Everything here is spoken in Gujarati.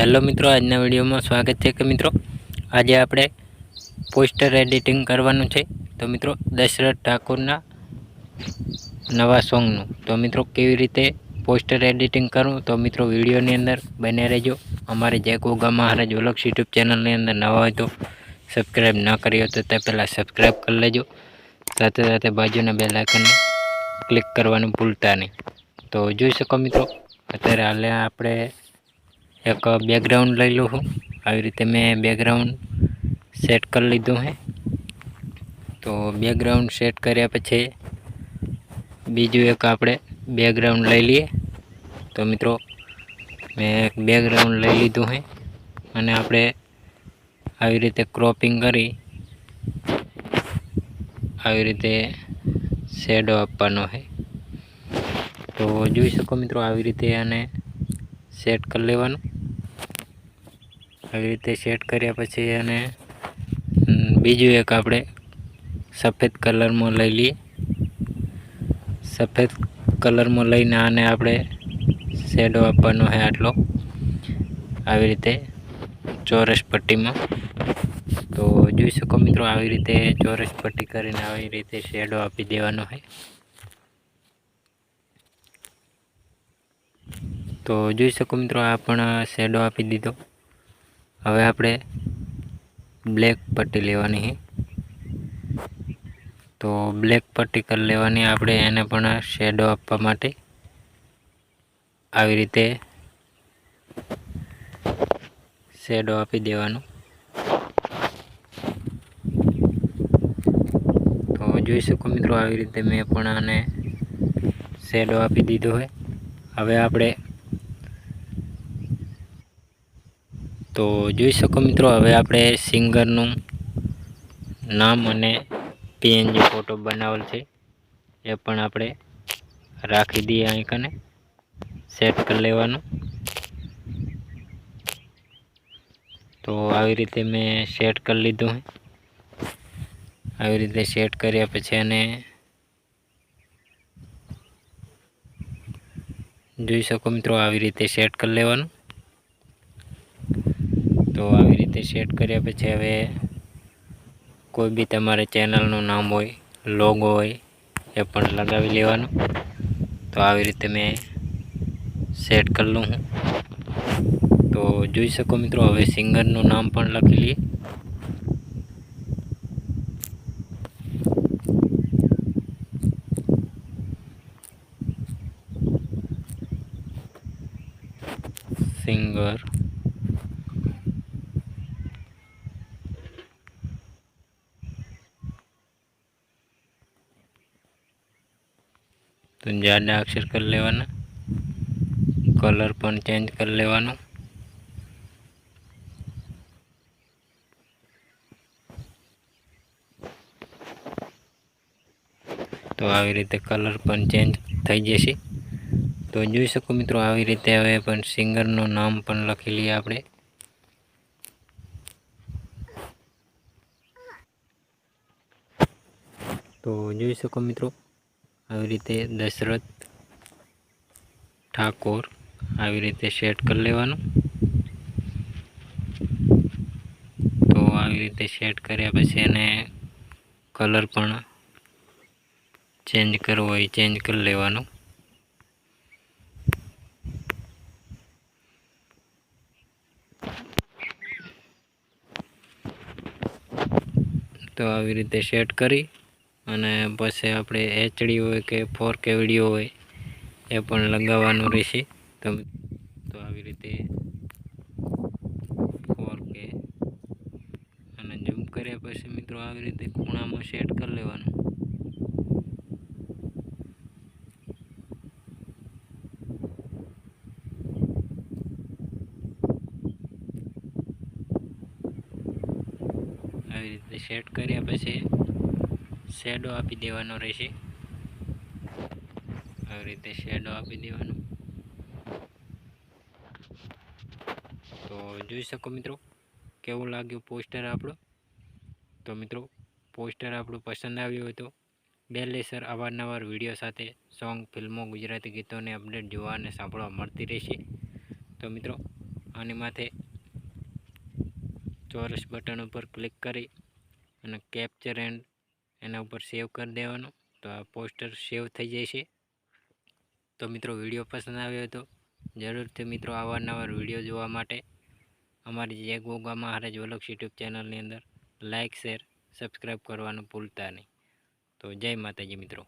હેલો મિત્રો, આજના વિડીયોમાં સ્વાગત છે કે મિત્રો? આજે આપણે પોસ્ટર એડિટિંગ કરવાનું છે. તો મિત્રો, દશરથ ઠાકોરના નવા સોંગનું. તો મિત્રો, કેવી રીતે પોસ્ટર એડિટિંગ કરવું? તો મિત્રો, વિડીયોની અંદર બને રહેજો. અમારે જય ગોગા મહારાજ ઓલક્ષ યુટ્યુબ ચેનલની અંદર નવા હોય તો સબસ્ક્રાઈબ ન કરી હોય તો તે પહેલાં સબસ્ક્રાઈબ કરી લેજો. સાથે સાથે બાજુના બે લાઇકનને ક્લિક કરવાનું ભૂલતા નહીં. તો જોઈ શકો મિત્રો, અત્યારે હાલે આપણે એક બેકગ્રાઉન્ડ લઈ લઉં છું. આવી રીતે મેં બેકગ્રાઉન્ડ સેટ કરી લીધું છે. તો બેકગ્રાઉન્ડ સેટ કર્યા પછી બીજું એક આપણે બેકગ્રાઉન્ડ લઈ લઈએ. તો મિત્રો, મેં એક બેકગ્રાઉન્ડ લઈ લીધું છે. અને આપણે આવી રીતે ક્રોપિંગ કરી આવી રીતે શેડો આપવાનો છે. તો જોઈ શકો મિત્રો, આવી રીતે આને સેટ કરી લેવાનું. આવી રીતે સેટ કર્યા પછી અને બીજું એક આપણે સફેદ કલરમાં લઈ લઈએ. સફેદ કલરમાં લઈને આને આપણે શેડો આપવાનો છે આટલો. આવી રીતે ચોરસ પટ્ટીમાં. તો જોઈ શકો મિત્રો, આવી રીતે ચોરસ પટ્ટી કરીને આવી રીતે શેડો આપી દેવાનો હોય તો જોઈ શકો મિત્રો, આ પણ શેડો આપી દીધો. હવે આપણે બ્લેક પટ્ટી લેવાની છે. તો બ્લેક પટ્ટી કરી લેવાની, આપણે એને પણ શેડો આપવા માટે આવી રીતે શેડો આપી દેવાનો. તો જોઈ શકો મિત્રો, આવી રીતે મેં પણ આને શેડો આપી દીધો હોય હવે આપણે તો જોઈ શકો મિત્રો, હવે આપણે સિંગરનું નામ અને પીએનજી ફોટો બનાવેલ છે. એ પણ આપણે રાખી દઈએ અહીં કને. સેટ કરી લેવાનું. તો આવી રીતે મેં સેટ કરી લીધું આવી રીતે સેટ કર્યા પછી અને જોઈ શકો મિત્રો, આવી રીતે સેટ કરી લેવાનું. તો આવી રીતે સેટ કર્યા પછી હવે કોઈ બી તમારે ચેનલનું નામ હોય લોગો હોય, એ પણ લગાવી લેવાનું. તો આવી રીતે મેં સેટ કરી લઉં હું. તો જોઈ શકો મિત્રો, હવે સિંગરનું નામ પણ લખી લઈએ. સિંગર તો જાડા અક્ષર કરી લેવાના કલર પણ ચેન્જ કરી લેવાનો તો આવી રીતે કલર પણ ચેન્જ થઈ જશે। તો જોઈ શકો મિત્રો, આવી રીતે હવે પણ સિંગરનું નામ પણ લખી લઈએ આપણે। તો જોઈ શકો મિત્રો આવી રીતે દશરથ ઠાકોર આવી રીતે સેટ કરી લેવાનું. તો આવી રીતે સેટ કર્યા પછી એને કલર પણ ચેન્જ કરવો હોય ચેન્જ કરી લેવાનો. તો આવી રીતે સેટ કરી. અને પછી આપણે એચડી હોય કે ફોર કે વીડિયો હોય, એ પણ લગાવવાનું રહેશે. તમે તો આવી રીતે ફોર કે અને ઝૂમ કર્યા પછી મિત્રો આવી રીતે ખૂણામાં સેટ કરી લેવાનું. આવી રીતે સેટ કર્યા પછી શેડો આપી દેવાનો રહેશે. આવી રીતે શેડો આપી દેવાનો. તો જોઈ શકો મિત્રો, કેવું લાગ્યું પોસ્ટર આપણું? તો મિત્રો પોસ્ટર આપણું પસંદ આવ્યું હોય તો બેલેસર અવારનવાર વીડિયો સાથે સોંગ ફિલ્મો ગુજરાતી ગીતોને અપડેટ જોવા અને સાંભળવા મળતી રહેશે. તો મિત્રો, આની માથે ચોરસ બટન ઉપર ક્લિક કરી અને કેપ્ચર એન્ડ એના ઉપર સેવ કરી દેવાનું. તો આ પોસ્ટર સેવ થઈ છે તો મિત્રો વીડિયો પસંદ આવ્યો હતો જરૂરથી મિત્રો અવારનવાર વીડિયો જોવા માટે અમારી જે ગોગા મહારાજ વલક્ષ યુટ્યુબ ચેનલની અંદર લાઇક શેર સબસ્ક્રાઈબ કરવાનું ભૂલતા નહીં. તો જય માતાજી મિત્રો.